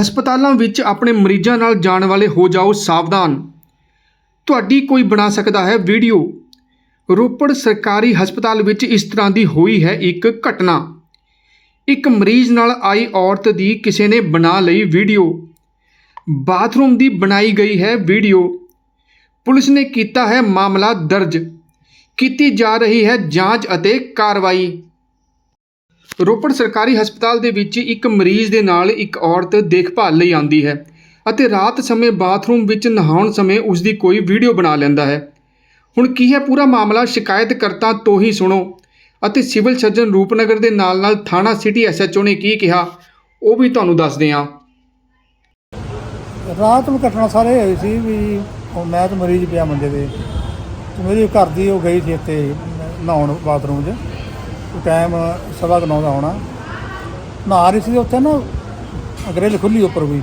ਹਸਪਤਾਲਾਂ ਵਿੱਚ ਆਪਣੇ ਮਰੀਜ਼ਾਂ ਨਾਲ ਜਾਣ ਵਾਲੇ ਹੋ ਜਾਓ ਸਾਵਧਾਨ। ਤੁਹਾਡੀ ਕੋਈ ਬਣਾ ਸਕਦਾ ਹੈ ਵੀਡੀਓ। ਰੋਪੜ ਸਰਕਾਰੀ ਹਸਪਤਾਲ ਵਿੱਚ ਇਸ ਤਰ੍ਹਾਂ ਦੀ ਹੋਈ ਹੈ ਇੱਕ ਘਟਨਾ। ਇੱਕ ਮਰੀਜ਼ ਨਾਲ ਆਈ ਔਰਤ ਦੀ ਕਿਸੇ ਨੇ ਬਣਾ ਲਈ ਵੀਡੀਓ। ਬਾਥਰੂਮ ਦੀ ਬਣਾਈ ਗਈ ਹੈ ਵੀਡੀਓ। ਪੁਲਿਸ ਨੇ ਕੀਤਾ ਹੈ ਮਾਮਲਾ ਦਰਜ। ਕੀਤੀ ਜਾ ਰਹੀ ਹੈ ਜਾਂਚ ਅਤੇ ਕਾਰਵਾਈ। ਰੋਪੜ ਸਰਕਾਰੀ ਹਸਪਤਾਲ ਦੇ ਵਿੱਚ ਇੱਕ ਮਰੀਜ਼ ਦੇ ਨਾਲ ਇੱਕ ਔਰਤ ਦੇਖਭਾਲ ਲਈ ਆਉਂਦੀ ਹੈ ਅਤੇ ਰਾਤ ਸਮੇਂ ਬਾਥਰੂਮ ਵਿੱਚ ਨਹਾਉਣ ਸਮੇਂ ਉਸ ਦੀ ਕੋਈ ਵੀਡੀਓ ਬਣਾ ਲੈਂਦਾ ਹੈ। ਹੁਣ ਕੀ ਹੈ ਪੂਰਾ ਮਾਮਲਾ? ਸ਼ਿਕਾਇਤਕਰਤਾ ਤੋਂ ਹੀ ਸੁਣੋ। ਅਤੇ ਸਿਵਲ ਸਰਜਨ ਰੂਪਨਗਰ ਦੇ ਨਾਲ ਨਾਲ ਥਾਣਾ ਸਿਟੀ ਐਸਐਚਓ ਨੇ ਕੀ ਕਿਹਾ, ਉਹ ਵੀ ਤੁਹਾਨੂੰ ਦੱਸਦੇ ਹਾਂ। ਰਾਤ ਨੂੰ ਘਟਨਾ ਸਾਰੇ ਹੋਈ ਸੀ ਵੀ ਉਹ ਮੈਂ ਤਾਂ ਮਰੀਜ਼ ਪਿਆ ਮੰਜੇ ਦੇ। ਤੇ ਮੇਰੀ ਘਰ ਦੀ ਉਹ ਗਈ ਸੀ ਇੱਥੇ ਨਹਾਉਣ ਬਾਥਰੂਮ 'ਚ। ਟਾਈਮ ਸਵਾ ਕੁ ਨੌ ਦਾ ਹੋਣਾ। ਨਹਾ ਰਹੀ ਸੀ ਉੱਥੇ ਨਾ ਗ੍ਰਿਲ ਖੁੱਲੀ ਉੱਪਰ ਵੀ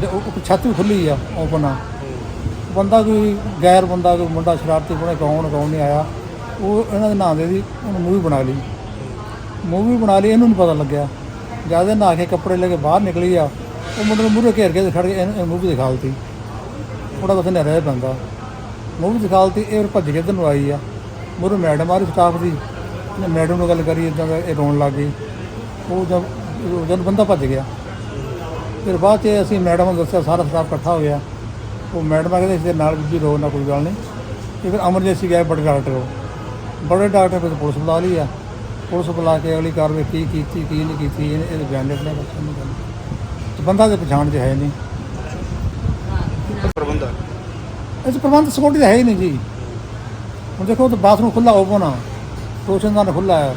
ਜ- ਉਹ ਉਹ ਛੱਤ ਵੀ ਖੁੱਲੀ ਆ ਓਪਨ ਆ। ਬੰਦਾ ਕੋਈ ਗੈਰ ਬੰਦਾ, ਕੋਈ ਮੁੰਡਾ ਸ਼ਰਾਰਤੀ ਕੋਣੇ ਕੌਣ ਕੌਣ ਨਹੀਂ ਆਇਆ। ਉਹ ਇਹਨਾਂ ਦੇ ਨਾਂ ਦੇ ਦੀ ਉਹਨੂੰ ਮੂਵੀ ਬਣਾ ਲਈ। ਮੂਵੀ ਬਣਾ ਲਈ, ਇਹਨੂੰ ਨਹੀਂ ਪਤਾ ਲੱਗਿਆ। ਜ਼ਿਆਦਾ ਨਹਾ ਕੇ ਕੱਪੜੇ ਲੈ ਕੇ ਬਾਹਰ ਨਿਕਲੀ ਆ, ਉਹ ਮੁੰਡੇ ਨੂੰ ਮੂਹਰੇ ਘੇਰ ਕੇ ਤੇ ਖੜ ਕੇ ਇਹਨੂੰ ਮੂਵੀ ਦਿਖਾ ਦਿੱਤੀ। ਥੋੜਾ ਕੁਛ ਨਹੀਂ ਰਹਿ ਪੈਂਦਾ। ਮੂਵੀ ਦਿਖਾ ਦਿੱਤੀ, ਇਹ ਫਿਰ ਭੱਜ ਕੇ ਇੱਧਰ ਨੂੰ ਆਈ ਆ। ਮੂਹਰੇ ਮੈਡਮ ਆ ਰਹੀ ਸਟਾਫ ਦੀ। ਇਹਨੇ ਮੈਡਮ ਨੂੰ ਗੱਲ ਕਰੀ ਇਦਾਂ ਇਹ ਰੋਣ ਲੱਗ ਗਈ। ਉਹ ਜਦ ਉਹ ਜਦ ਬੰਦਾ ਭੱਜ ਗਿਆ। ਫਿਰ ਬਾਅਦ 'ਚ ਅਸੀਂ ਮੈਡਮ ਨੂੰ ਦੱਸਿਆ ਸਾਰਾ ਸਟਾਫ ਇਕੱਠਾ ਹੋ ਗਿਆ। ਉਹ ਮੈਡਮ ਆ ਕਹਿੰਦੇ ਇਸ ਦੇ ਨਾਲ ਵੀ ਰੋ ਨਾ ਕੋਈ ਗੱਲ ਨਹੀਂ ਤੇ ਫਿਰ ਐਮਰਜੈਂਸੀ ਗਿਆ ਬੜੇ ਡਾਕਟਰ ਕੋਲ। ਬੜੇ ਡਾਕਟਰ ਫਿਰ ਪੁਲਿਸ ਬੁਲਾ ਲਈ ਆ। ਪੁਲਿਸ ਬੁਲਾ ਕੇ ਅਗਲੀ ਕਾਰਵਾਈ ਕੀ ਕੀਤੀ ਕੀ ਨਹੀਂ ਕੀਤੀ ਇਹਦੇ ਬਿਆਨ ਲਿਖਣੇ ਬੱਚੇ ਨਹੀਂ ਗੱਲ। ਤੇ ਬੰਦਾ ਦੇ ਪਛਾਣ 'ਚ ਹੈ ਨਹੀਂ। ਪ੍ਰਬੰਧ ਇਸ ਪ੍ਰਬੰਧ ਸਿਕਿਉਰਿਟੀ ਦਾ ਹੈ ਹੀ ਨਹੀਂ ਜੀ। ਹੁਣ ਦੇਖੋ ਤਾਂ ਬਾਥਰੂਮ ਖੁੱਲਾ ਓਪਨ ਆ। ਰੋਸ਼ਨਦਾਨ ਖੁੱਲਾ ਹੈ।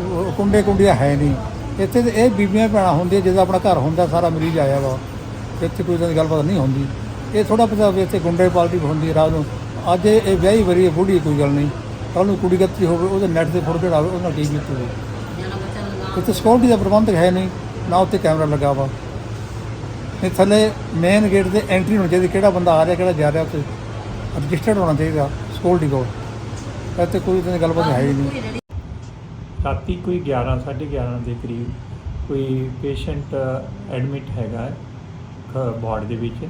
ਉਹ ਕੁੰਡੇ ਕੁੰਡੀਆਂ ਹੈ ਨਹੀਂ। ਇੱਥੇ ਤੇ ਇਹ ਬੀਬੀਆਂ ਭੈਣਾਂ ਹੁੰਦੀਆਂ, ਜਿਹਦਾ ਆਪਣਾ ਘਰ ਹੁੰਦਾ, ਸਾਰਾ ਮਰੀਜ਼ ਆਇਆ ਵਾ। ਇੱਥੇ ਕੋਈ ਇਦਾਂ ਦੀ ਗੱਲਬਾਤ ਨਹੀਂ ਹੁੰਦੀ। ਇਹ ਥੋੜਾ ਪਤਾ ਇੱਥੇ ਗੁੰਡੇ ਪਾਰਟੀ ਹੁੰਦੀ ਹੈ ਰਾਤ ਨੂੰ। ਅੱਜ ਇਹ ਵਿਆਹੀ ਵਰੀ ਹੈ, ਬੁੱਢੀ ਕੋਈ ਗੱਲ ਨਹੀਂ। ਕੱਲ ਨੂੰ ਕੁੜੀ ਗੱਤੀ ਹੋਵੇ, ਉਹਦੇ ਨੈਟ ਤੇ ਫੋਟੋ ਚੜਾਵੇ ਉਹਨਾਂ ਕੀ ਬੀਤੂ ਇੱਥੇ ਸਿਕਿਉਰਿਟੀ ਦਾ ਪ੍ਰਬੰਧ ਹੈ ਨਹੀਂ, ਨਾ ਉੱਤੇ ਕੈਮਰਾ ਲੱਗਾ ਵਾ। ਤੇ ਥੱਲੇ ਮੇਨ ਗੇਟ ਤੇ ਐਂਟਰੀ ਹੋਣੀ ਚਾਹੀਦੀ, ਕਿਹੜਾ ਬੰਦਾ ਆ ਰਿਹਾ, ਕਿਹੜਾ ਜਾ ਰਿਹਾ ਉੱਥੇ। ਰਜਿਸਟਰਡ ਹੋਣਾ ਚਾਹੀਦਾ ਸਿਕਿਉਰਿਟੀ ਕੋਲ। ਇੱਥੇ ਕੋਈ ਤਾਂ ਗੱਲਬਾਤ ਹੈ ਹੀ ਨਹੀਂ। ਰਾਤੀ ਕੋਈ 11 11:30 ਦੇ ਕਰੀਬ ਕੋਈ ਪੇਸ਼ੈਂਟ ਐਡਮਿਟ ਹੈਗਾ ਵਾਰਡ ਦੇ ਵਿੱਚ।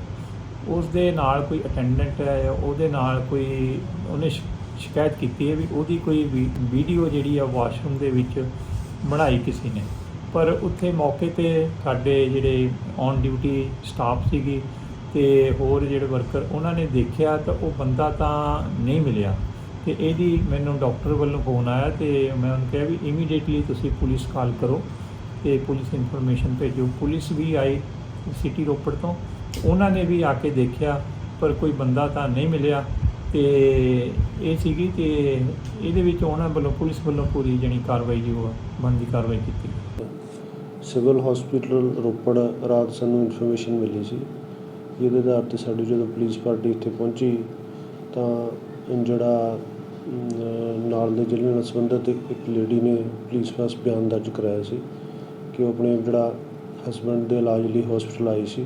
ਉਸ ਦੇ ਨਾਲ ਕੋਈ ਅਟੈਂਡੈਂਟ ਹੈ ਉਹਦੇ ਨਾਲ ਕੋਈ ਉਹਨੇ ਸ਼ਿ- ਸ਼ਿਕਾਇਤ ਕੀਤੀ ਹੈ ਵੀ ਉਹਦੀ ਕੋਈ ਵੀ- ਵੀਡੀਓ ਜਿਹੜੀ ਆ ਵਾਸ਼ਰੂਮ ਦੇ ਵਿੱਚ ਬਣਾਈ ਕਿਸੇ ਨੇ। ਪਰ ਉੱਥੇ ਮੌਕੇ ਤੇ ਸਾਡੇ ਜਿਹੜੇ ਔਨ ਡਿਊਟੀ ਸਟਾਫ ਸੀਗੀ ਤੇ ਹੋਰ ਜਿਹੜੇ ਵਰਕਰ ਉਹਨਾਂ ਨੇ ਦੇਖਿਆ ਤਾਂ ਉਹ ਬੰਦਾ ਤਾਂ ਨਹੀਂ ਮਿਲਿਆ। ਤੇ ਇਹਦੀ ਮੈਨੂੰ ਡਾਕਟਰ ਵੱਲੋਂ ਫੋਨ ਆਇਆ ਤੇ ਮੈਂ ਉਹਨੂੰ ਕਿਹਾ ਵੀ ਇਮੀਡੀਏਟਲੀ ਤੁਸੀਂ ਪੁਲਿਸ ਕਾਲ ਕਰੋ ਤੇ ਪੁਲਿਸ ਇਨਫੋਰਮੇਸ਼ਨ ਭੇਜੋ। ਪੁਲਿਸ ਵੀ ਆਈ ਸਿਟੀ ਰੋਪੜ ਤੋਂ। ਉਹਨਾਂ ਨੇ ਵੀ ਆ ਕੇ ਦੇਖਿਆ ਪਰ ਕੋਈ ਬੰਦਾ ਤਾਂ ਨਹੀਂ ਮਿਲਿਆ। ਤੇ ਇਹ ਸੀਗੀ ਤੇ ਇਹਦੇ ਵਿੱਚ ਉਹਨਾਂ ਵੱਲੋਂ ਪੁਲਿਸ ਵੱਲੋਂ ਪੂਰੀ ਜਣੀ ਕਾਰਵਾਈ ਜੋ ਆ, ਬਣਦੀ ਕਾਰਵਾਈ ਕੀਤੀ। ਸਿਵਲ ਹਸਪੀਟਲ ਰੋਪੜ ਰਾਤ ਸਾਨੂੰ ਇਨਫੋਰਮੇਸ਼ਨ ਮਿਲੀ ਸੀ ਜਿਹਦੇ ਆਧਾਰ ਤੇ ਸਾਡੀ ਜਦੋਂ ਪੁਲਿਸ ਪਾਰਟੀ ਇੱਥੇ ਪਹੁੰਚੀ ਤਾਂ ਜਿਹੜਾ ਨਾਲ ਦੇ ਜ਼ਿਲ੍ਹੇ ਨਾਲ ਸੰਬੰਧਿਤ ਇੱਕ ਲੇਡੀ ਨੇ ਪੁਲਿਸ ਪਾਸ ਬਿਆਨ ਦਰਜ ਕਰਾਇਆ ਸੀ ਕਿ ਉਹ ਆਪਣੇ ਜਿਹੜਾ ਹਸਬੈਂਡ ਦੇ ਇਲਾਜ ਲਈ ਹੋਸਪਿਟਲ ਆਈ ਸੀ।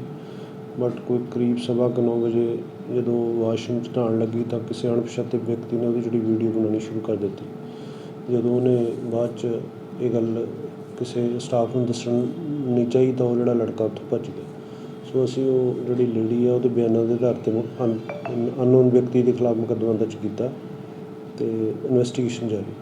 ਬਟ ਕੋਈ ਕਰੀਬ ਸਵਾ ਕੁ ਨੌ ਵਜੇ ਜਦੋਂ ਵਾਸ਼ਰੂਮ 'ਚ ਨਹਾਉਣ ਲੱਗੀ ਤਾਂ ਕਿਸੇ ਅਣਪਛਾਤੇ ਵਿਅਕਤੀ ਨੇ ਉਹਦੀ ਜਿਹੜੀ ਵੀਡੀਓ ਬਣਾਉਣੀ ਸ਼ੁਰੂ ਕਰ ਦਿੱਤੀ। ਜਦੋਂ ਉਹਨੇ ਬਾਅਦ 'ਚ ਇਹ ਗੱਲ ਕਿਸੇ ਸਟਾਫ ਨੂੰ ਦੱਸਣ ਨਹੀਂ ਚਾਹੀ ਤਾਂ ਉਹ ਜਿਹੜਾ ਲੜਕਾ ਉੱਥੋਂ ਭੱਜ ਗਿਆ। ਸੋ ਅਸੀਂ ਉਹ ਜਿਹੜੀ ਲੇਡੀ ਆ ਉਹਦੇ ਬਿਆਨਾਂ ਦੇ ਆਧਾਰ ਤੇ ਅਨਨੋਨ ਵਿਅਕਤੀ ਦੇ ਖਿਲਾਫ ਮੁਕੱਦਮਾ ਦਰਜ ਕੀਤਾ। ਤੇ ਇਨਵੈਸਟੀਗੇਸ਼ਨ ਜਾਰੀ